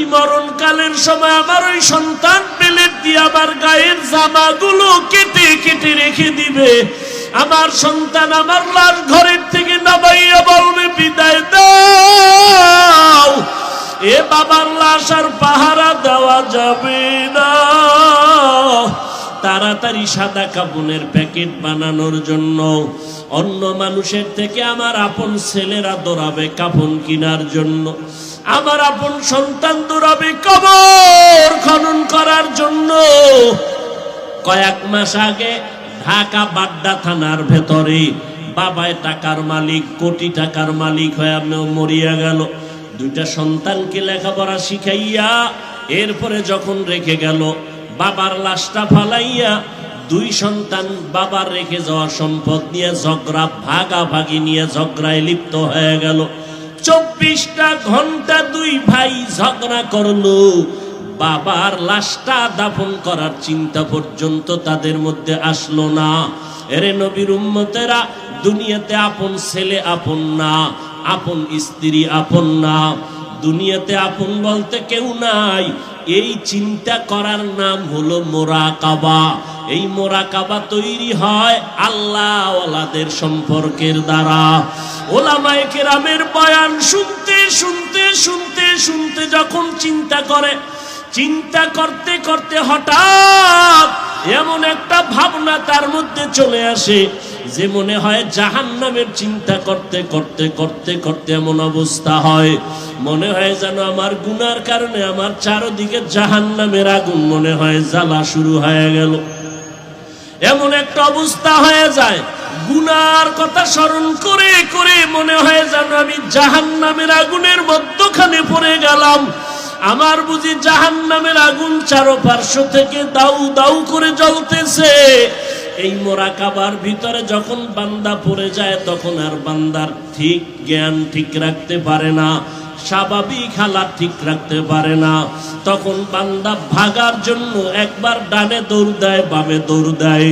আমি মরণকালের সময় আমার ওই সন্তান পেলেট দিয়ে আমার গায়ের জামাগুলো কেটে কেটে রেখে দিবে। আমার সন্তান আমার লাশ ঘরের থেকে নামাইয়া বলবে, বিদায় দাও। এ বাবার লাশ আর পাহারা দেওয়া যাবে না। তাড়াতাড়ি সাদা কাপনের প্যাকেট বানানোর জন্য অন্য মানুষের থেকে আমার আপন ছেলেরা দৌড়াবে কাপন কেনার জন্য। আমার আপন সন্তান দৌড়াবে কবর খনন করার জন্য। কয়েক মাস আগে ঢাকা বাড্ডা থানার ভেতরে বাবায় টাকার মালিক, কোটি টাকার মালিক হয়ে মরিয়া গেল। দুইটা সন্তানকে লেখাপড়া শিখাইয়া এরপরে যখন রেখে গেল, বাবার লাশটা ফালাইয়া দুই সন্তান বাবার রেখে যাওয়া সম্পদ নিয়ে ঝগড়া, ভাগাভাগি নিয়ে ঝগড়ায় লিপ্ত হয়ে গেল। চব্বিশটা ঘণ্টা দুই ভাই ঝগড়া করল। বাবার লাশটা দাফন করার চিন্তা পর্যন্ত তাদের মধ্যে আসলো না। এরে নবীর উম্মতেরা, দুনিয়াতে আপন ছেলে আপন না, আপন স্ত্রী আপন না। দুনিয়াতে আপন বলতে কেউ নাই। এই চিন্তা করার নাম হলো মোরাকাবা। এই মোরাকাবা তৈরি হয় আল্লাহ ওলাদের সম্পর্কের দ্বারা। ওলামায়ে কেরামের বয়ান শুনতে শুনতে শুনতে শুনতে যখন চিন্তা করে, চিন্তা করতে করতে হঠাৎ এমন একটা ভাবনা তার মধ্যে চলে আসে। যে মনে হয় জাহান নামের চিন্তা করতে করতে করতে করতে এমন অবস্থা হয়। মনে হয় যেন আমার গুনার কারণে আমার চারদিকে জাহান নামের আগুন মনে হয় জ্বালা শুরু হয়ে গেল। এমন একটা অবস্থা হয়ে যায়। গুনার কথা স্মরণ করে করে মনে হয় যেন আমি জাহান নামের আগুনের মধ্যখানে পড়ে গেলাম। আমার বুঝি জাহান নামের আগুন চারোপার্শ্ব থেকে দাউ দাউ করে জ্বলতেছে। এই মোরাকাবার ভিতরে যখন বান্দা পড়ে যায়, তখন আর বান্দার ঠিক জ্ঞান ঠিক রাখতে পারে না, স্বাভাবিক হালাত ঠিক রাখতে পারে না। তখন বান্দা ভাগার জন্য একবার ডানে দৌড় দেয়, বামে দৌড় দেয়।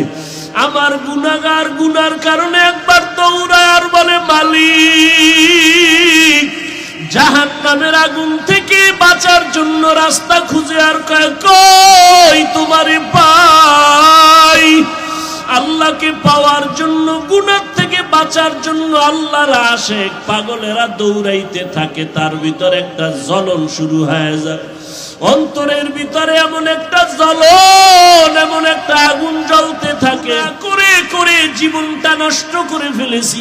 আমার গুনাগার গুনার কারণে একবার দৌড়ায় আর বলে, মালিক জাহান নামের আগুন থেকে বাঁচার জন্য রাস্তা খুঁজে আর কয়, কই তোমারে পাই আল্লাহকে পাওয়ার জন্য গুনার থেকে বাঁচার জন্য আল্লাহর আসে পাগলেরা দৌড়াইতে থাকে। তার ভিতরে একটা জ্বলন শুরু হয়ে যায়। অন্তরের ভিতরে এমন একটা জ্বলন, এমন একটা আগুন জ্বলতে থাকে। করে করে জীবনটা নষ্ট করে ফেলেছি।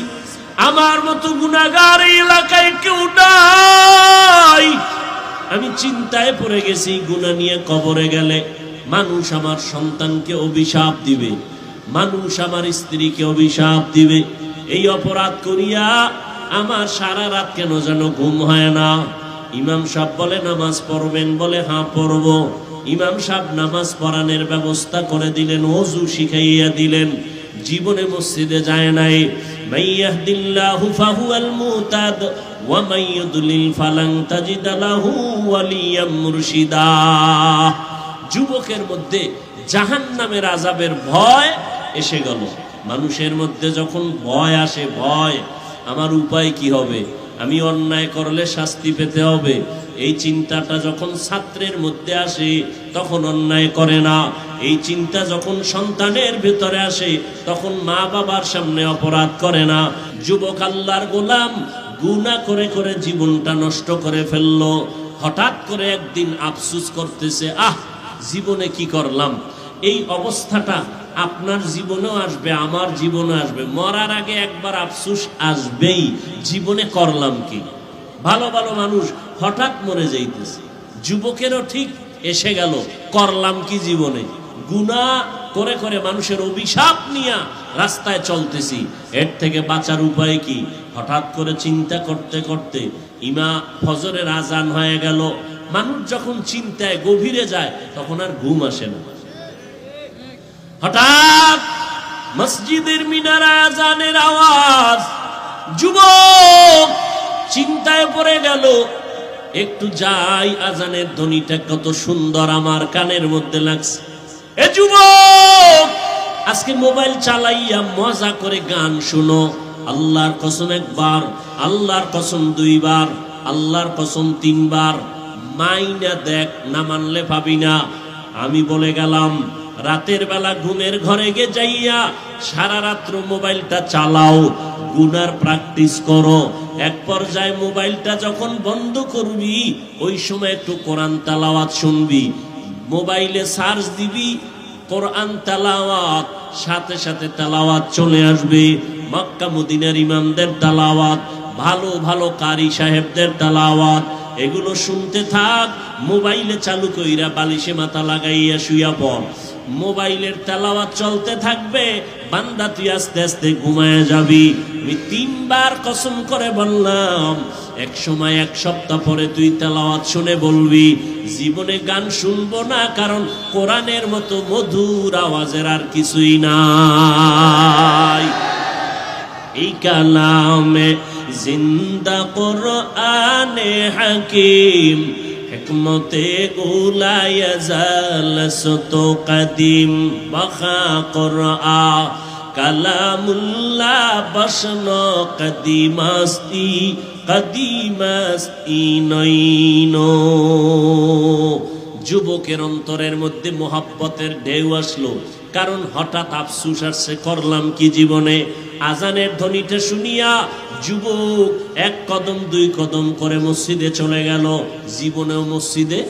আমার মতো গুণাগার এলাকায় কেউ নাই। আমি চিন্তায় পড়ে গেছি গুণা নিয়ে কবরে গেলে মানুষ আমার সন্তানকে অভিশাপ দিবে। মানুষ আমার স্ত্রীকে অভিশাপ দিবে। এই অপরাধ করিয়া আমার সারা রাত কেন যেন ঘুম হয় না? ইমাম সাহেব বলে, নামাজ পড়বেন বলে? হাঁ পড়ব। ইমাম সাহেব নামাজ পড়ানোর ব্যবস্থা করে দিলেন, অজু শিখাইয়া দিলেন। জীবনে মসজিদে যায় নাই। মুতাদ মুরশিদা। যুবকের মধ্যে জাহান্নামের আযাবের ভয় এসে গেল। মানুষের মধ্যে যখন ভয় আসে, ভয়, আমার উপায় কি হবে? আমি অন্যায় করলে শাস্তি পেতে হবে। এই চিন্তাটা যখন ছাত্রের মধ্যে আসে, তখন অন্যায় করে না। এই চিন্তা যখন সন্তানের ভেতরে আসে, তখন মা বাবার সামনে অপরাধ করে না। যুবক আল্লাহর গোলাম গুণা করে করে জীবনটা নষ্ট করে ফেলল। হঠাৎ করে একদিন আফসুস করতেছে, আহ, জীবনে কি করলাম? এই অবস্থাটা আপনার জীবনেও আসবে, আমার জীবনে আসবে। মরার আগে একবার আফসুস আসবেই, জীবনে করলাম কি? ভালো ভালো মানুষ হঠাৎ মরে যাইতেছে। যুবকেরও ঠিক এসে গেল, করলাম কি জীবনে? গুণা করে করে মানুষের অভিশাপ নিয়ে রাস্তায় চলতেছি। এর থেকে বাঁচার উপায় কি? হঠাৎ করে চিন্তা করতে করতে ইমা ফজরের আজান হয়ে গেল। মানুষ যখন চিন্তায় গভীরে যায়, তখন আর ঘুম আসে না। হঠাৎ মসজিদের মিনারা আজানের আওয়াজ, যুবক চিন্তায় পড়ে গেল, একটু যাই, আজানের ধ্বনিটা কত সুন্দর আমার কানের মধ্যে লাগছে। এ যুবক, আজকে মোবাইল চালাইয়া মজা করে গান শুনো। আল্লাহর কসম একবার, আল্লাহর কসম দুইবার, আল্লাহর কসম তিনবার। মাইনা দেখ, না মানলে পাবি না। আমি বলে গেলাম রাতের বেলা ঘুমের ঘরে গে যাইয়া সারা রাত্র মোবাইলটা চালাও, গুনার প্র্যাকটিস করো। এক পর্যায়ে মোবাইলটা যখন বন্ধ করবি, ওই সময় একটু কোরআন তালাওয়াত শুনবি। মোবাইলে সার্চ দিবি, কোরআন তালাওয়াত, সাথে সাথে তালাওয়াত চলে আসবে। মক্কা মদিনার ইমামদের তালাওয়াত, ভালো ভালো কারি সাহেবদের তালাওয়াত। এগুলো শুনতে থাক, মোবাইলে চালু কইরা বালিশে মাথা লাগাইয়া শুইয়া পড়। মোবাইলের তেলাওয়াত চলতে থাকবে, বান্দা তুই আস্তে আস্তে ঘুমায় যাবি। আমি তিনবার কসম করে বললাম, এক সময় এক সপ্তাহ পরে তুই তেলাওয়াত শুনে বলবি, জীবনে গান শুনব না, কারণ কোরআনের মতো মধুর আওয়াজের আর কিছুই নাই। এই কালামে জিন্দা কোরআনে হাকিম হিকমতে উলায় জালসত কদিম বখা কোরআ কালামুল্লাহ বসন কদিমাস্তি কদিমাস্তি নইনো যুবকের অন্তরের মধ্যে মোহাব্বতের ঢেউ আসলো, কারণ হঠাৎ আফসুস আসছে করলাম কি জীবনে? আজানের ধ্বনিটা শুনিয়া যুবক এক কদম, দুই কদম করে মসজিদে চলে গেল। জীবনেও মসজিদে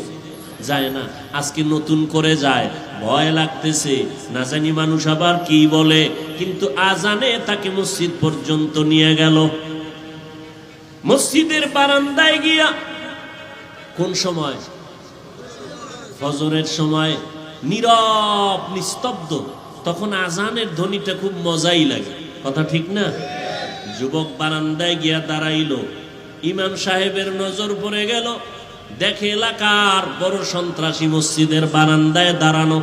যায় না। আজকে নতুন করে যায়। ভয় লাগতেছে। না জানি মানুষ আবার কি বলে। কিন্তু আজানে তাকে মসজিদ পর্যন্ত নিয়ে গেল। মসজিদের বারান্দায় গিয়া কোন সময়? ফজরের সময় নীরব, নিস্তব্ধ। তখন আজানের ধ্বনিটা খুব মজাই লাগে। কথা ঠিক না? যুবক বারান্দায় গিয়া দাঁড়াইলো। ইমাম সাহেবের নজর পড়ে গেল। দেখে এলাকার বড় সন্ত্রাসী মসজিদের বারান্দায় দাঁড়ানো।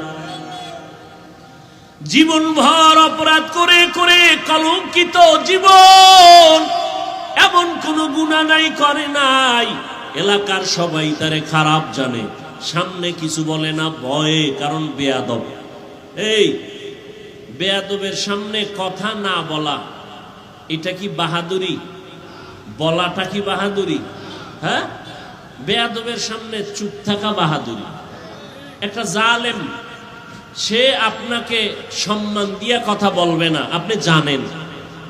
জীবন ভর অপরাধ করে করে কলঙ্কিত জীবন। এমন কোন গুণা নাই, করে নাই। এলাকার সবাই তারে খারাপ জানে। সামনে কিছু বলে না, ভয়ে, কারণ বেয়াদব। এই বেয়াদবের সামনে কথা না বলা, এটা কি বাহাদুরি? বলাটা কি বাহাদুরি? হ্যাঁ? বেয়াদবের সামনে চুপ থাকা বাহাদুরি। একটা জালেম, সে আপনাকে সম্মান দিয়া কথা বলবে না, আপনি জানেন।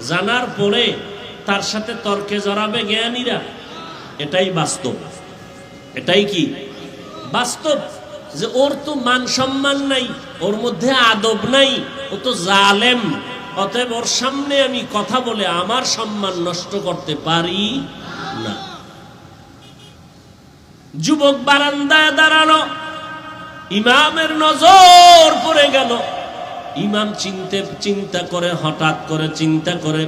জানার পরে তার সাথে তর্কে জড়াবে জ্ঞানীরা। এটাই বাস্তব। এটাই কি? বাস্তব? যে ওর তো মান সম্মান নাই, ওর মধ্যে আদব নাই, ও তো জালেম। অতএব ওর সামনে আমি কথা বলে আমার সম্মান নষ্ট করতে পারি না। যুবক বারান্দায় দাঁড়ানো ইমামের নজর পড়ে গেল। ইমাম চিনতে, চিন্তা করে, হঠাৎ করে চিন্তা করে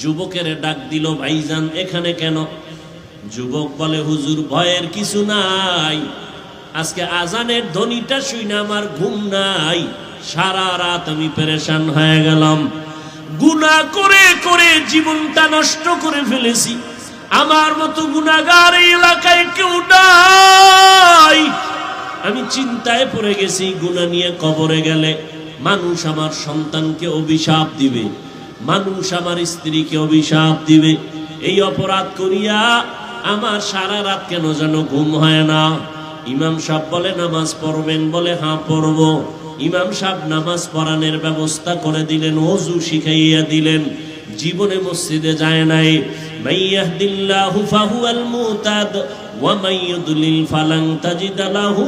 যুবকের ডাক দিল, ভাইজান, এখানে কেন? যুবক বলে, হুজুর, ভয়ের কিছু নাই। আজকে আজানের ধ্বনিটা শুই না, আমার ঘুম নাই। সারা রাত আমি পেরেশান হয়ে গেলাম। গুনাহ করে করে জীবনটা নষ্ট করে ফেলেছি। আমার মতো গুনাগার এই এলাকায় কেউ নাই। আমি চিন্তায় পড়ে গেছি গুণা নিয়ে কবরে গেলে মানুষ আমার সন্তানকে অভিশাপ দিবে। মানুষ আমার স্ত্রীকে অভিশাপ দিবে। এই অপরাধ করিয়া আমার সারা রাত কেন যেন ঘুম হয় না? ইমাম সাহেব বলে, নামাজ পড়বেন বলে? হ্যাঁ পড়ব। ইমাম সাহেব নামাজ পড়ানোর ব্যবস্থা করে দিলেন, অজু শিখাইয়া দিলেন। জীবনে মসজিদে যায় নাই। মাইয়াহদিল্লাহু মুতাদ ওয়া মাইয়ুদলিল ফালান তাজিদ লাহু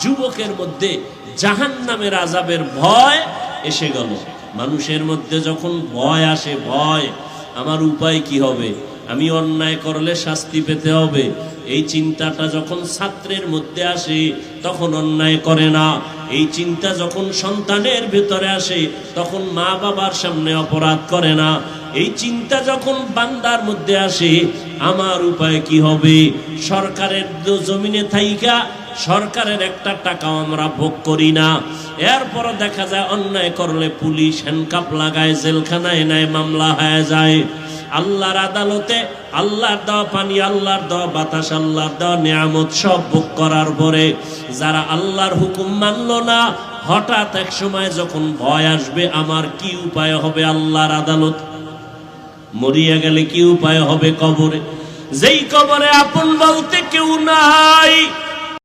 যুবকের মধ্যে জাহান্নামের আযাবের ভয় এসে গেল। মানুষের মধ্যে যখন ভয় আসে, ভয়, আমার উপায় কি হবে? আমি অন্যায় করলে শাস্তি পেতে হবে। এই চিন্তাটা যখন ছাত্রের মধ্যে আসে, তখন অন্যায় করে না। এই চিন্তা যখন সন্তানের ভেতরে আসে, তখন মা বাবার সামনে অপরাধ করে না। এই চিন্তা যখন বান্দার মধ্যে আসে, আমার উপায় কি হবে? সরকারের জমিনে থাইকা সরকারের একটা টাকাও আমরা ভোগ করি না। এরপর দেখা যায়, অন্যায় করলে পুলিশ হ্যান্ডকাপ লাগায়, জেলখানায় নেয়, মামলা হয়ে যায়। আল্লাহর আদালতে, আল্লাহর দেওয়া পানি, আল্লাহর দেওয়া বাতাস, আল্লাহর দেওয়া নিয়ামত সব ভোগ করার পরে যারা আল্লাহর হুকুম মানলো না, হঠাৎ এক সময় যখন ভয় আসবে, আমার কি উপায় হবে আল্লাহর আদালত? মরিয়া গেলে কি উপায় হবে কবরে? যেই কবরে আপন বলতে কেউ না